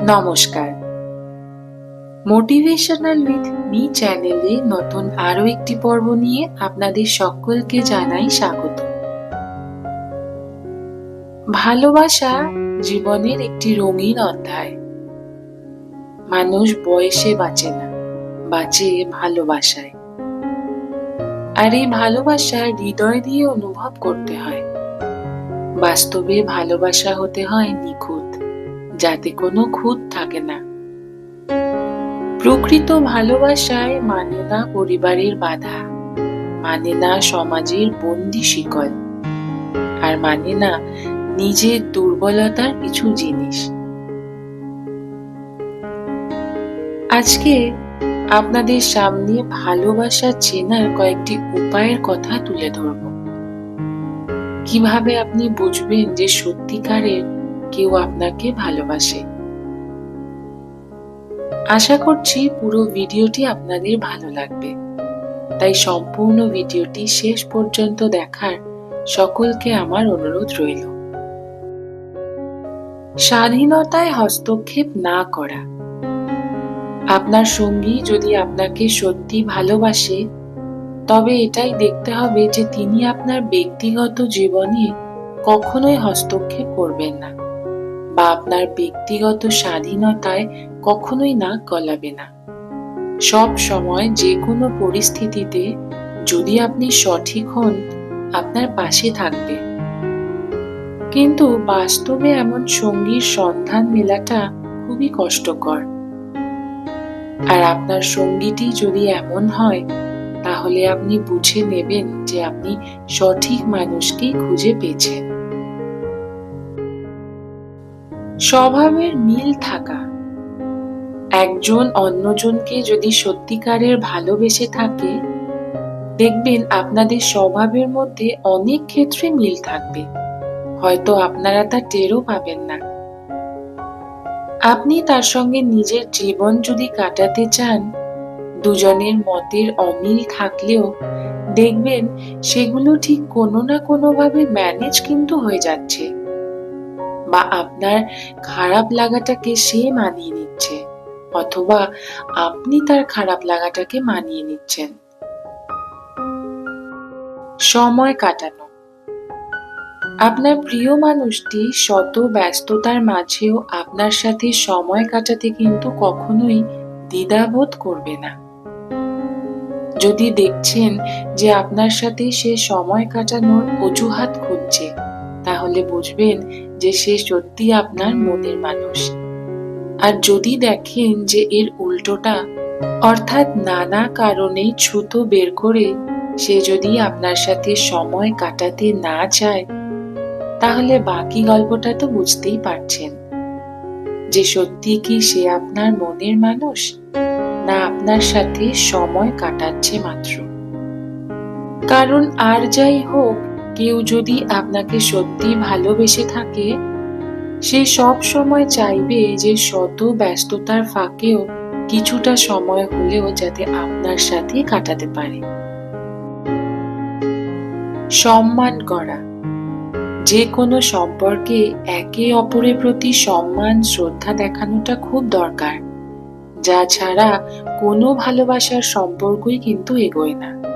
নমস্কার। Motivational with me চ্যানেলে নতুন আরও একটি পর্ব নিয়ে আপনাদের সকলকে জানাই স্বাগত। ভালোবাসা জীবনের একটি রঙিন অধ্যায়। মানুষ বয়সে বাঁচে না, বাঁচে ভালোবাসায়। আর এই ভালোবাসা হৃদয় দিয়ে অনুভব করতে হয়। বাস্তবে ভালোবাসা হতে হয় নিখুঁত। যাতে কোনো খুঁত থাকে না। প্রকৃত ভালোবাসায় মানে না পরিবারের বাধা মানে না সমাজের বন্দি শিকল, আর মানে না নিজের দুর্বলতার কিছু জিনিস। আজকে আপনাদের সামনে ভালোবাসা চেনার কয়েকটি উপায়ের কথা তুলে ধরব। কীভাবে আপনি বুঝবেন যে সত্যিকারের কেউ আপনাকে ভালোবাসে। আশা করছি পুরো ভিডিওটি আপনাদের ভালো লাগবে। তাই সম্পূর্ণ ভিডিওটি শেষ পর্যন্ত দেখার সকলকে আমার অনুরোধ রইল। স্বাধীনতায় হস্তক্ষেপ না করা। আপনার সঙ্গী যদি আপনাকে সত্যি ভালোবাসে, তবে এটাই দেখতে হবে যে তিনি আপনার ব্যক্তিগত জীবনে কখনোই হস্তক্ষেপ করবেন না। বা আপনার ব্যক্তিগত স্বাধীনতায় কখনোই নাক গলাবে না। সব সময় যে কোনো পরিস্থিতিতে যদি আপনি সঠিক হন, আপনার পাশে থাকবে। কিন্তু বাস্তবে এমন সঙ্গীর সন্ধান মেলাটা খুবই কষ্টকর। আর আপনার সঙ্গীটি যদি এমন হয়, তাহলে আপনি বুঝে নেবেন যে আপনি সঠিক মানুষকেই খুঁজে পেয়েছেন। স্বভাবের মিল থাকা। একজন অন্যজনকে যদি সত্যিকারের ভালোবেসে থাকে, দেখবেন আপনাদের স্বভাবের মধ্যে অনেক ক্ষেত্রে মিল থাকবে। হয়তো আপনারা তা টেরও পাবেন না। আপনি তার সঙ্গে নিজের জীবন যদি কাটাতে চান, দুজনের মতের অমিল থাকলেও দেখবেন সেগুলো ঠিক কোনো না কোনোভাবে ম্যানেজ কিন্তু হয়ে যাচ্ছে। বা আপনার খারাপ লাগাটাকে সে মানিয়ে নিচ্ছে, অথবা আপনি তার খারাপ লাগাটাকে মানিয়ে নিচ্ছেন। সময় কাটানো। আপনার প্রিয় মানুষটি শত ব্যস্ততার মাঝেও আপনার সাথে সময় কাটাতে কিন্তু কখনোই দ্বিধাবোধ করবে না। যদি দেখছেন যে আপনার সাথে সে সময় কাটানোর অজুহাত খুঁজছে তাহলে বুঝবেন যে সে সত্যি আপনার মনের মানুষ। আর যদি দেখেন যে এর উল্টোটা, অর্থাৎ নানা কারণে ছুতো বের করে সে যদি আপনার সাথে সময় কাটাতে না চায়, তাহলে বাকি গল্পটা তো বুঝতেই পারছেন। যে সত্যি কি সে আপনার মনের মানুষ, না আপনার সাথে সময় কাটাচ্ছে মাত্র। কারণ আর যাই হোক কেউ যদি আপনাকে সত্যি ভালোবেসে থাকে, সে সব সময় চাইবে যে শত ব্যস্ততার ফাঁকেও কিছুটা সময় হলেও যাতে আপনার সাথে কাটাতে পারে। সম্মান করা। যে কোনো সম্পর্কে একে অপরের প্রতি সম্মান, শ্রদ্ধা দেখানোটা খুব দরকার। যা ছাড়া কোনো ভালোবাসার সম্পর্কই কিন্তু এগোয় না।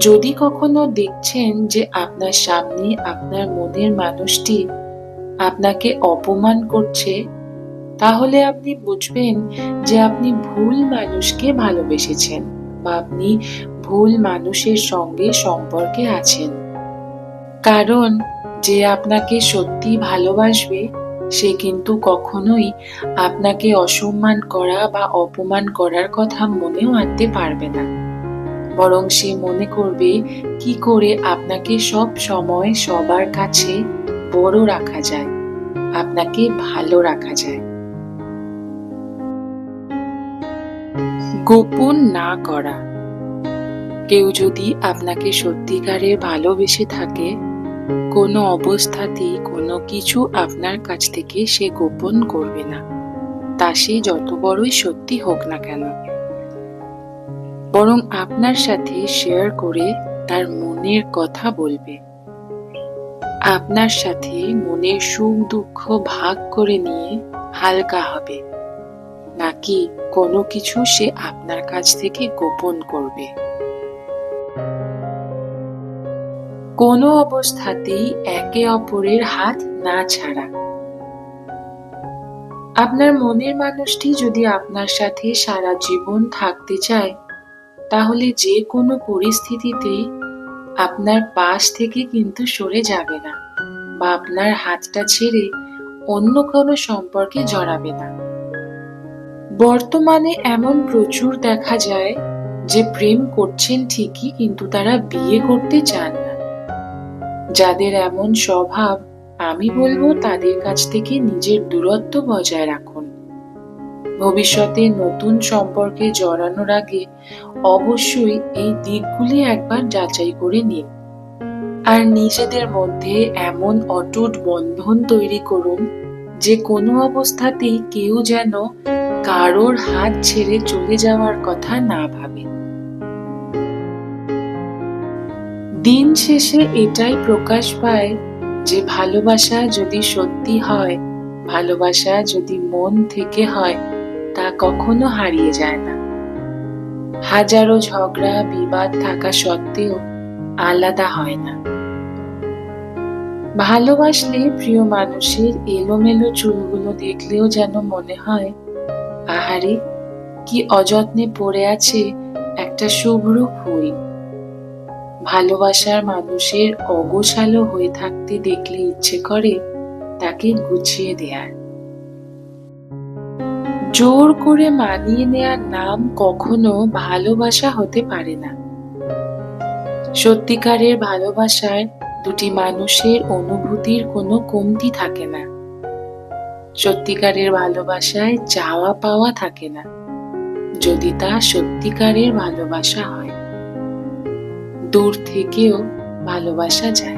যদি কখনো দেখছেন যে আপনার সামনে, আপনার মনের মানুষটি আপনাকে অপমান করছে, তাহলে আপনি বুঝবেন যে আপনি ভুল মানুষকে ভালোবেসেছেন বা আপনি ভুল মানুষের সঙ্গে সম্পর্কে আছেন। কারণ যে আপনাকে সত্যি ভালোবাসবে, সে কিন্তু কখনোই আপনাকে অসম্মান করা বা অপমান করার কথা মনেও আনতে পারবে না। বরং সে মনে করবে, কি করে আপনাকে সব সময় সবার কাছে বড় রাখা যায়, আপনাকে ভালো রাখা যায়? গোপন না করা। কেউ যদি আপনাকে সত্যিকারে ভালোবেসে থাকে, কোনো অবস্থাতেই কোনো কিছু আপনার কাছ থেকে সে গোপন করবে না। তা সে যত বড়ই সত্যি হোক না কেন। বরং আপনার সাথে শেয়ার করে তার মনের কথা বলবে। আপনার সাথে মনের সুখ দুঃখ ভাগ করে নিয়ে হালকা হবে। নাকি কোনো কিছু সে আপনার কাছ থেকে গোপন করবে? কোনো অবস্থাতেই একে অপরের হাত না ছাড়া। আপনার মনের মানুষটি যদি আপনার সাথে সারা জীবন থাকতে চায় তাহলে যে কোনো পরিস্থিতিতেই আপনার পাশ থেকে কিন্তু সরে যাবে না বা আপনার হাতটা ছেড়ে অন্য কোনো সম্পর্কে জড়াবে না। বর্তমানে এমন প্রচুর দেখা যায় যে প্রেম করছেন ঠিকই কিন্তু তারা বিয়ে করতে চান না। যাদের এমন স্বভাব আমি বলব তাদের কাছ থেকে নিজের দূরত্ব বজায় রাখুন। ভবিষ্যতে নতুন সম্পর্কে জড়ানোর আগে অবশ্যই এই দিকগুলি একবার যাচাই করে নিন। আর নিজেদের মধ্যে এমন অটুট বন্ধন তৈরি করুন যে কোনো অবস্থাতেই কেউ যেন কারোর হাত ছেড়ে চলে যাওয়ার কথা না ভাবে। দিন শেষে এটাই প্রকাশ পায় যে ভালোবাসা যদি সত্যি হয়, ভালোবাসা যদি মন থেকে হয় তা কখনো হারিয়ে যায় না। হাজারো ঝগড়া, বিবাদ থাকা সত্ত্বেও আলাদা হয় না। ভালোবাসলে প্রিয় মানুষের এলোমেলো চুলগুলো দেখলেও যেন মনে হয়, আহারে, কি অযত্নে পড়ে আছে একটা শুভ্র ফুল। ভালোবাসার মানুষের অগোছালো হয়ে থাকতে দেখলে ইচ্ছে করে তাকে গুছিয়ে দেয়ার। জোর করে মানিয়ে নেয়ার নাম কখনো ভালোবাসা হতে পারে না। সত্যিকারের ভালোবাসায় দুটি মানুষের অনুভূতির কোনো কমতি থাকে না। সত্যিকারের ভালোবাসায় চাওয়া পাওয়া থাকে না, যদি তা সত্যিকারের ভালোবাসা হয়। দূর থেকেও ভালোবাসা যায়।